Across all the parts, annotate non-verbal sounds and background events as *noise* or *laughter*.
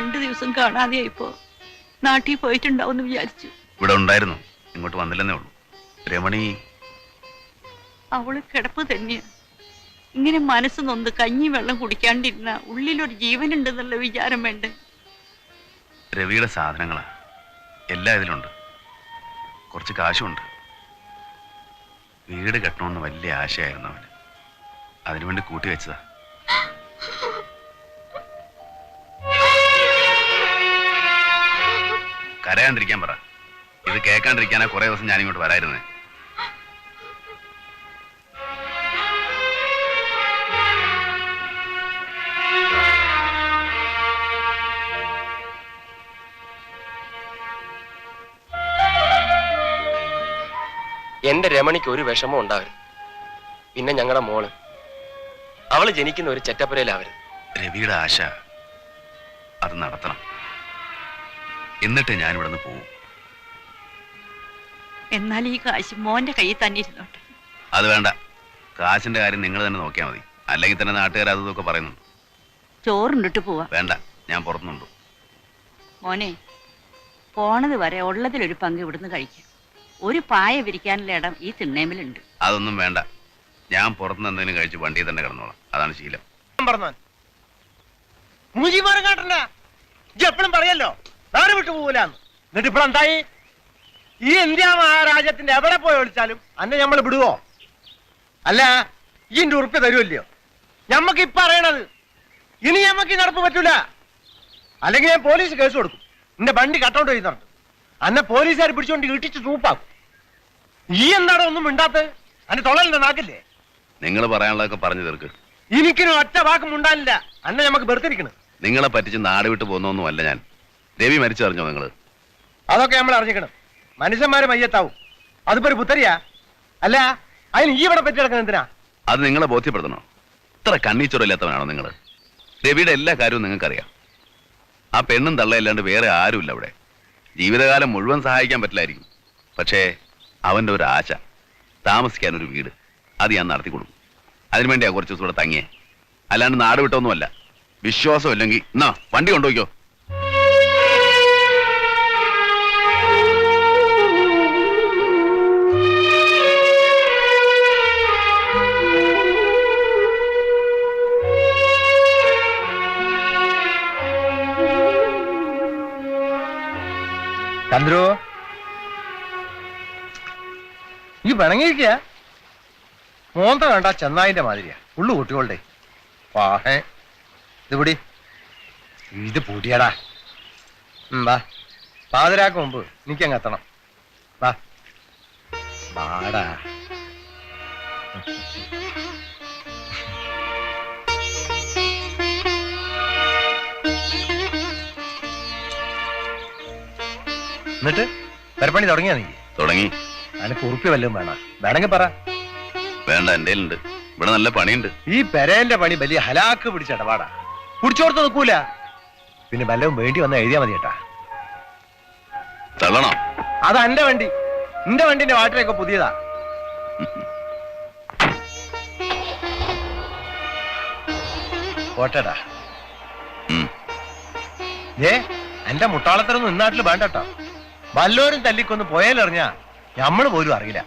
ദിവസം കാണാതെയായിപ്പോ നാട്ടിൽ പോയിട്ടുണ്ടാവും എന്ന് വിചാരിച്ചു. ഇവിടെ ഉണ്ടായിരുന്നു. ഇങ്ങോട്ട് വന്നില്ലെന്നേ ഉള്ളൂ. രമണി. അവൾ കിടപ്പ് തന്നെയാ. ഇങ്ങനെ മനസ്സ് നൊന്ന് കഞ്ഞി വെള്ളം കുടിക്കാണ്ടിരുന്ന ഉള്ളിലൊരു ജീവനുണ്ടെന്നുള്ള വിചാരം വേണ്ട? രവിയുടെ സാധനങ്ങളാ. എല്ലാം ഇതിലുണ്ട്. കുറച്ച് കാശുണ്ട്. വീട് കെട്ടണമെന്ന് വലിയ ആശയായിരുന്നു അവന്. അതിനുവേണ്ടി കൂട്ടി വെച്ചതാ. കരയാണ്ടിരിക്കാൻ പറ. ഇത് കേൾക്കാണ്ടിരിക്കാനാ കുറെ ദിവസം ഞാൻ ഇങ്ങോട്ട് വരായിരുന്നേ. എന്റെ രമണിക്ക് ഒരു വിഷമം ഉണ്ടാവരുത്. പിന്നെ ഞങ്ങളുടെ മോൾ. അവൾ ജനിക്കുന്ന ഒരു ചെറ്റപ്പുരയിലാവരുത്. രവിയുടെ ആശ അത് നടത്തണം. എന്നിട്ട് ഞാൻ ഇവിടെ നിന്ന് പോവും. എന്നാൽ ഈ കാശ് മോന്റെ കയ്യിൽ തന്നെ ഇരുന്നോട്ടെ. അത് വേണ്ട. കാശിന്റെ കാര്യം നിങ്ങൾ തന്നെ നോക്കിയാൽ മതി. അല്ലെങ്കിൽ തന്നെ നാട്ടുകാർ അത് ഇതൊക്കെ പറയുന്നുണ്ട്. ചോറുണ്ടിട്ട് പോവാ. വേണ്ട ഞാൻ പുറത്തുനിന്നുണ്ട്. മോനെ പോണത് വരെ ഉള്ളതിലൊരു പങ്ക് ഇവിടുന്ന് കഴിക്കും. ഒരു പായ വിരിക്കാനുള്ള ഇടം ഈ തിണ്ണേമിലുണ്ട്. അതൊന്നും വേണ്ട. ഞാൻ പുറത്തുനിന്ന് എന്തെങ്കിലും കഴിച്ച് വണ്ടിയിൽ തന്നെ കിടന്നോളാം. അതാണ് ശീലം. പറഞ്ഞാൽ മൂജിമാരം കാട്ടണ്ട? ഇജ്ജ് എപ്പോഴും പറയല്ലോ. നാട് വിട്ടു പോകൂലെന്ന് എന്നിട്ട് ഇപ്പോൾ എന്തായി? ഈ ഇന്ത്യ മഹാരാജ്യത്തിന്റെ എവിടെ പോയി ഒളിച്ചാലും അന്നെ നമ്മൾ വിടുവോ? അല്ല ഈ ഇന്റെ ഉറുപ്പ് തരുമല്ലയോ ഞമ്മക്ക് ഇപ്പൊ അറിയണത് ഇനി ഞമ്മക്ക് നടപ്പ് പറ്റൂല. അല്ലെങ്കിൽ ഞാൻ പോലീസ് കേസ് കൊടുക്കും. എന്റെ വണ്ടി കട്ടൗട്ട് ചെയ്യുന്നുണ്ട് അന്നെ പോലീസുകാർ പിടിച്ചോണ്ട് ഇട്ടിച്ച് തൂപ്പാക്കും ഈ എന്താണ് ഒന്നും മിണ്ടാത്തത് അന്നെ തൊള്ളലിന്റെ നാക്കില്ലേ? നിങ്ങൾ പറയാനുള്ളതൊക്കെ പറഞ്ഞു തീർക്ക്. എനിക്കിനും ഒറ്റ വാക്കും ഉണ്ടാകില്ല അന്നെ നമുക്ക് വെറുതിരിക്കണം നിങ്ങളെ പറ്റിച്ച് നാട് വിട്ടു പോകുന്നൊന്നും അല്ല ഞാൻ. രവി മരിച്ചറിഞ്ഞോ നിങ്ങൾ? അതൊക്കെ നമ്മൾ അറിഞ്ഞിക്കണം. മനുഷ്യന്മാരെ മയ്യത്താവും. അതിപ്പോ ഒരു പുത്തരിയാ അല്ല അതിന് ഈ ഇവിടെ പറ്റി കിടക്കുന്ന എന്തിനാ? അത് നിങ്ങളെ ബോധ്യപ്പെടുത്തണോ? ഇത്ര കണ്ണീച്ചൊറില്ലാത്തവനാണോ നിങ്ങൾ രവിയുടെ എല്ലാ കാര്യവും നിങ്ങൾക്കറിയാം. ആ പെണ്ണും തള്ളയല്ലാണ്ട് വേറെ ആരുമില്ല അവിടെ. ജീവിതകാലം മുഴുവൻ സഹായിക്കാൻ പറ്റില്ലായിരിക്കും. പക്ഷേ അവന്റെ ഒരു ആശ താമസിക്കാൻ ഒരു വീട് അത് ഞാൻ നടത്തി കൊടുക്കും. അതിനുവേണ്ടിയാ കുറച്ച് ദിവസം ഇവിടെ തങ്ങിയേ. അല്ലാണ്ട് നാട് വിട്ടൊന്നുമല്ല. വിശ്വാസം ഇല്ലെങ്കിൽ എന്നാ വണ്ടി കൊണ്ടുപോയിക്കോ. ചന്ദ്രു. ഈ പിണങ്ങിയിരിക്കുക മോന്ത കണ്ട ചെന്നായിന്റെ മാതിരിയാ. ഉള്ളു കുട്ടികളുടെ വാഹേ ഇത് പൊടി. ഇത് പൊടിയടാ. വാ. പാതിരാക്ക് മുമ്പ്. എനിക്കങ്ങ് വാ. വാടാ. എന്നിട്ട് പെരപ്പണി തുടങ്ങിയാ നീ? തുടങ്ങി. അതിന് കുറുപ്പി വല്ലതും വേണം. വേണമെങ്കിൽ പറ. വേണ്ട എന്റെ ഉണ്ട് ഇവിടെ നല്ല പണിയുണ്ട്. ഈ പെരേന്റെ പണി വലിയ ഹലാക്ക് പിടിച്ച ഇടപാടാ. കുടിച്ചോടത്ത് നിൽക്കൂല. പിന്നെ വല്ലതും വേണ്ടി വന്ന എഴുതിയാ മതി കേട്ടാ തള്ളണോ? അത് എന്റെ വണ്ടി. നിന്റെ വണ്ടിന്റെ വാട്ടിലൊക്കെ പുതിയതാ. പോട്ടടാ. ഏ? എന്റെ മുട്ടാളത്തരൊന്നും ഇന്നാട്ടിൽ വേണ്ട കേട്ടോ. വല്ലോരും തല്ലിക്കൊന്ന് പോയാലറിഞ്ഞാ നമ്മൾ പോലും അറിയില്ല.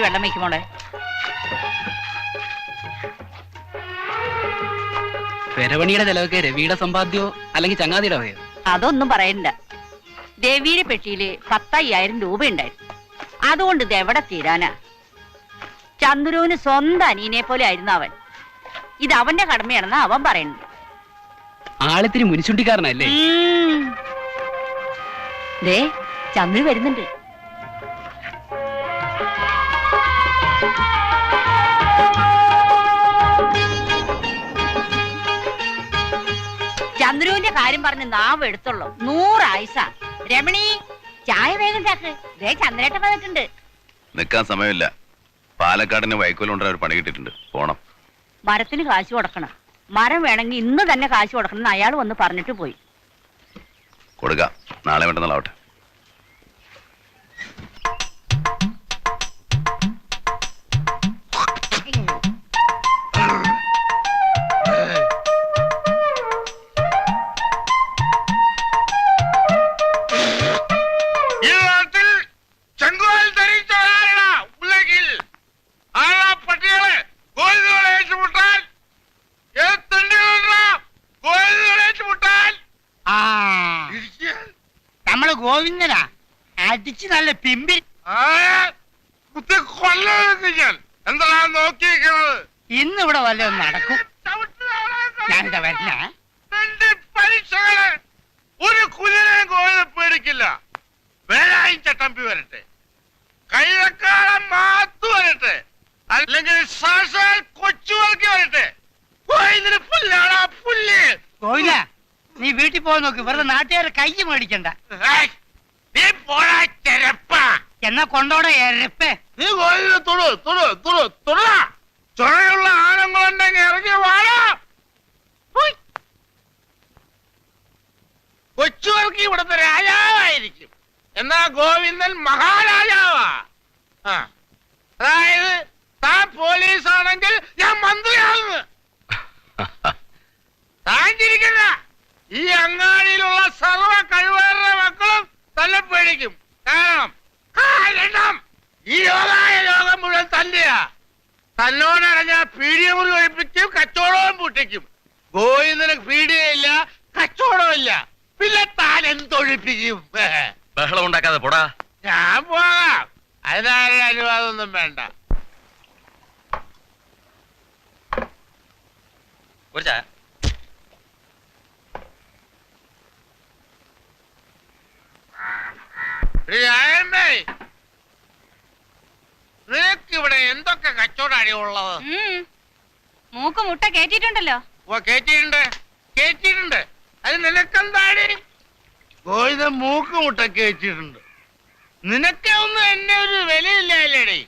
ഇത്തിരി വെള്ളം വയ്ക്കുമോടെ പെരവണിയുടെ ചെലവൊക്കെ രവിയുടെ സമ്പാദ്യോ അല്ലെങ്കിൽ ചങ്ങാതിയുടെ വകയോ? അതൊന്നും പറയണ്ട. രവിയുടെ പെട്ടിയിൽ പത്തയ്യായിരം രൂപ ഉണ്ടായിരുന്നു അതുകൊണ്ട് ഇത് എവിടെ തീരാനാ? ചന്ദ്രുവിന് സ്വന്തം അനിയനെ പോലെ ആയിരുന്നു അവൻ. ഇത് അവന്റെ കടമയാണെന്ന് അവൻ പറയുന്നത്. ആളിത്തിരി മുനിശുണ്ടിക്കാരനല്ലേ? ദേ ചന്ദ്രു വരുന്നുണ്ട്. ചന്ദ്രുവിന്റെ കാര്യം പറഞ്ഞ് നാവ് എടുത്തുള്ളൂ. നൂറായിസ രമണി ചായ വേഗം ചാക്ക്. ദേ ചന്ദ്രേട്ടൻ വന്നിട്ടുണ്ട്. നിക്കാൻ സമയമില്ല. പാലക്കാടിന് വൈക്കോലുണ്ടാൻ ഒരു പണി കിട്ടിയിട്ടുണ്ട്. പോണം. മരത്തിന് കാശ് കൊടുക്കണം. മരം വേണമെങ്കിൽ ഇന്ന് തന്നെ കാശ് കൊടുക്കണം എന്ന് അയാൾ വന്ന് പറഞ്ഞിട്ട് പോയി. കൊടുക്കാം. നാളെ വേണ്ടെന്നാളാവട്ടെ. അടിച്ച് നല്ല പിമ്പി കുത്തി ഞാൻ. നോക്കിയിരിക്കുന്നത് ഇന്ന് ഇവിടെ വല്ലതും നടക്കും. ഞാനിതാ പരീക്ഷകൾ. ഒരു കുതിരയും പേടിക്കില്ല. വേലായും ചട്ടമ്പി വരട്ടെ. കൈതക്കാലം മാത്തു വരട്ടെ. അല്ലെങ്കിൽ സാക്ഷാൽ വരട്ടെ. കോയിന്നിന് പുല്ലാടാ പുല്ല്. കോയില നീ വീട്ടിൽ പോകാൻ നോക്ക്. വെറുതെ നാട്ടുകാരെ കൈ മേടിക്കണ്ട ഏയ്, നീ പോടാ ചെരപ്പ എന്നാ കൊണ്ടോടെ എരപ്പേ നീ കോയിനെ തൊടു തൊടു തൊടു തൊട ചുഴയുള്ള ആണുങ്ങളുണ്ടെങ്കിൽ ഇറങ്ങി വാടാ. കൊച്ചുവർക്ക് ഇവിടുത്തെ രാജാവായിരിക്കും. എന്നാ ഗോവിന്ദൻ മഹാരാജാവാ. ആ. അതായത് താൻ പോലീസ് ആണെങ്കിൽ ഞാൻ മന്ത്രിയാകുന്നു താൻ ചിരിക്കണ്ട. ഈ അങ്ങാടിയിലുള്ള സർവ കഴിവേറുടെ മക്കളും കാരണം കാരണം ഈ ലോകായ ലോകം മുഴുവൻ തന്റെയാ തന്നോടറിഞ്ഞ പീഡിയ മുറി ഒഴിപ്പിക്കും കച്ചവടവും പൂട്ടിക്കും. ഗോവിന്ദന് പീഡിയയില്ല കച്ചവടമില്ല പിന്നെ താൻ എന്തൊഴിപ്പിക്കും? ബഹളം ഉണ്ടാക്കാതെ പോടാ. ഞാൻ പോകാം. അതിനാരും അനുവാദമൊന്നും വേണ്ട. ഒരു ചായ രായമ്മേ നിനക്ക് ഇവിടെ കച്ചവടാടി ഉള്ളത് മൂക്ക് മുട്ട കേറ്റിട്ടുണ്ടല്ലോ ഓ കേറ്റിയിട്ടുണ്ട്. കേറ്റിയിട്ടുണ്ട്. അത് നിനക്കെന്താടി ഗോവിന്ദ മൂക്ക് മുട്ട കേറ്റിയിട്ടുണ്ട്. നിനക്ക് ഒന്നും എന്നെ ഒരു വിലയില്ലേടി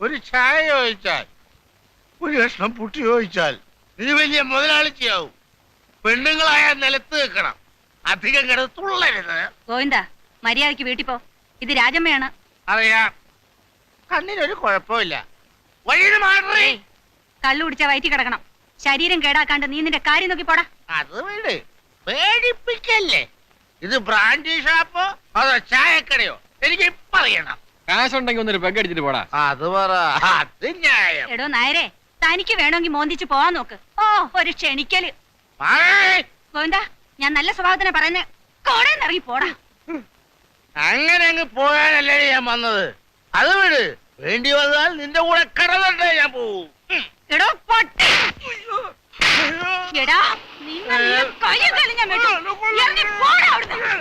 ഒരു ചായ ചോദിച്ചാൽ ഒരു കഷ്ണം പുട്ടി ചോദിച്ചാൽ നീ വലിയ മുതലാളിച്ചയാവും. പെണ്ണുങ്ങളായ നിലത്ത് നിൽക്കണം. അധികം കിടന്ന് തുള്ളരുത്. ഗോവിന്ദ മര്യാദയ്ക്ക് വീട്ടിൽ പോ. ഇത് രാജമ്മയാണ്. അറിയാം. കണ്ണിനൊരു കുഴപ്പമില്ല. കള്ളു കുടിച്ച വയറ്റി കിടക്കണം. ശരീരം കേടാക്കാണ്ട് നീ നിന്റെ കാര്യം നോക്കി പോടാ. അത് വീട് പേടിപ്പിക്കല്ലേ? ഇത് ബ്രാൻഡി ഷാപ്പോ അതോ ചായക്കടയോ? എനിക്ക് ഇപ്പൊ അറിയണം. കാശുണ്ടെങ്കിൽ ഒന്നൊരു പെഗ് അടിച്ചിട്ട് പോടാ. അത് പറ. അത് ന്യായം. എടോ നായരെ തനിക്ക് വേണമെങ്കിൽ മോന്തിച്ച് പോവാൻ നോക്ക്. ഓ ഒരു ക്ഷണിക്കൽ. ഗോവിന്ദ ഞാൻ നല്ല സ്വഭാവത്തിനെ പറയുന്നേ. കോടെ ഇറങ്ങി പോടാ. അങ്ങനെ അങ്ങ് പോയാലല്ലേ ഞാൻ വന്നത്. അത് വിട്. വേണ്ടി വന്നാൽ നിന്റെ കൂടെ കടന്നണ്ടേ ഞാൻ പോവും ഉം. എടോ പൊട്ടി എടാ നിന്നെ നിന്നെ കയ്യും കാലും ഞാൻ വെട്ടും. ഇറങ്ങി പോടാ അവിടുന്ന്.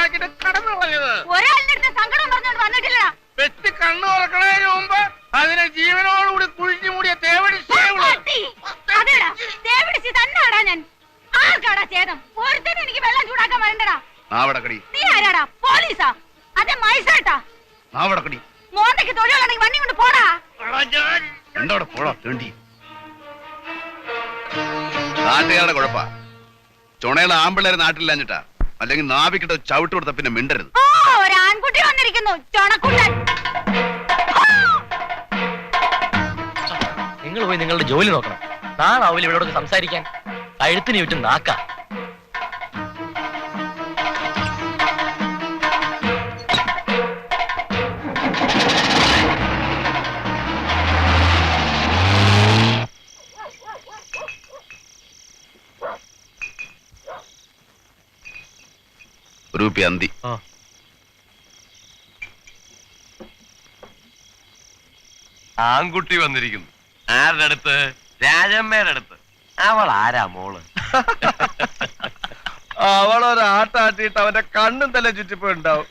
വയറ്റിലുണ്ടാക്കിയിട്ട് കടന്നു കളഞ്ഞത്. ഒരാളിന്റെ സങ്കടം പറഞ്ഞോണ്ട് കണ്ണു തുറക്കണതിന് മുമ്പ് അതിനെ ജീവനോടുകൂടി കുഴിച്ചു മൂടിയ തന്നാടാ ഞാൻ. ആർക്കാടാ ചേതം എനിക്ക് വെള്ളം ചൂടാക്കാൻ വരണ്ടടാ. നാവടക്കടി. നീ ആരാടാ? പോലീസാ? അതെ മൈസേട്ടാ. നാവടക്കടി. മോന്തയ്ക്ക് തൊഴിലാണെങ്കിൽ വണ്ടി കൊണ്ട് പോടാ. എന്തോടെ പോടാ തേണ്ടി? നാട്ടുകാരുടെ കുഴപ്പാ. ചുണയുള്ള ആമ്പിള്ളേരെ നാട്ടിലില്ലാഞ്ഞിട്ടാ. അല്ലെങ്കിൽ നാവിക്കിട്ട് ചവിട്ട് കൊടുത്ത പിന്നെ മിണ്ടരുത്. ഓ ഒരു ആൺകുട്ടി വന്നിരിക്കുന്നു നിങ്ങൾ പോയി നിങ്ങളുടെ ജോലി നോക്കണം. നാളാവില്ല ഇവരോട് സംസാരിക്കാൻ. കഴുത്തിന് ചുറ്റും നാക്ക. ഗ്രൂപ്പി അന്തി. ആൺകുട്ടി വന്നിരിക്കുന്നു. ആരുടെ അടുത്ത്? രാജമ്മയുടെ അടുത്ത്. അവൾ ആരാ മോൾ? *laughs* അവളൊരാട്ടാട്ടിട്ട് അവന്റെ കണ്ണും തല ചുറ്റിപ്പോയിണ്ടാവും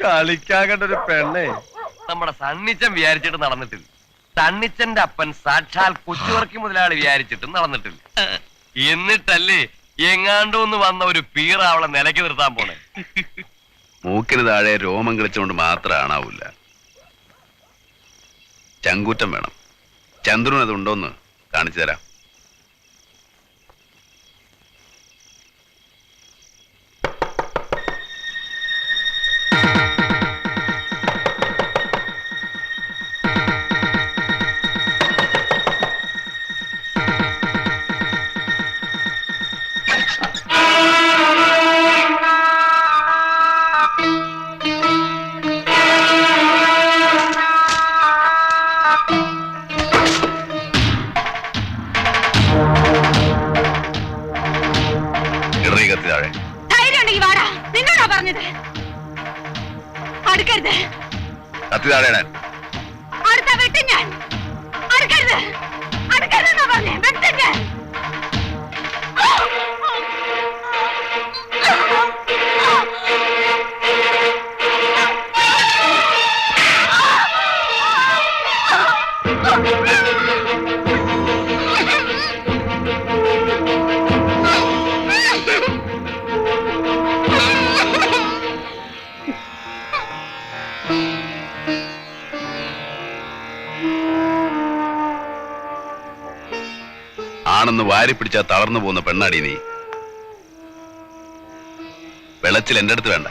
കളിക്കാകേണ്ട ഒരു പെണ്ണേ. നമ്മുടെ സണ്ണിച്ചൻ വിചാരിച്ചിട്ട് നടന്നിട്ടില്ല. സണ്ണിച്ചന്റെ അപ്പൻ സാക്ഷാൽ കൊച്ചുവർക്കി മുതലാളി വിചാരിച്ചിട്ടും നടന്നിട്ടില്ല. *laughs* എന്നിട്ടല്ലേ എങ്ങാണ്ടോന്ന് വന്ന ഒരു പീറ അവളെ നിലയ്ക്ക് നിർത്താൻ പോണേ. മൂക്കിന് താഴെ രോമം കളിച്ചുകൊണ്ട് മാത്രം ആണാവൂല ചങ്കൂറ്റം വേണം. ചന്ദ്രൻ അതുണ്ടോന്ന് കാണിച്ചു തരാം. അടുക്കരുത് കത്തി അടുത്ത വെട്ടും ഞാൻ. അടുക്കരുത്. അടുക്കരുതെന്നാ പറഞ്ഞേ. വെട്ടും ഞാൻ വാരി പിടിച്ചാൽ തളർന്നു പോകുന്ന പെണ്ണാടി നീ. വെളച്ചിൽ എന്റെ അടുത്ത് വേണ്ട.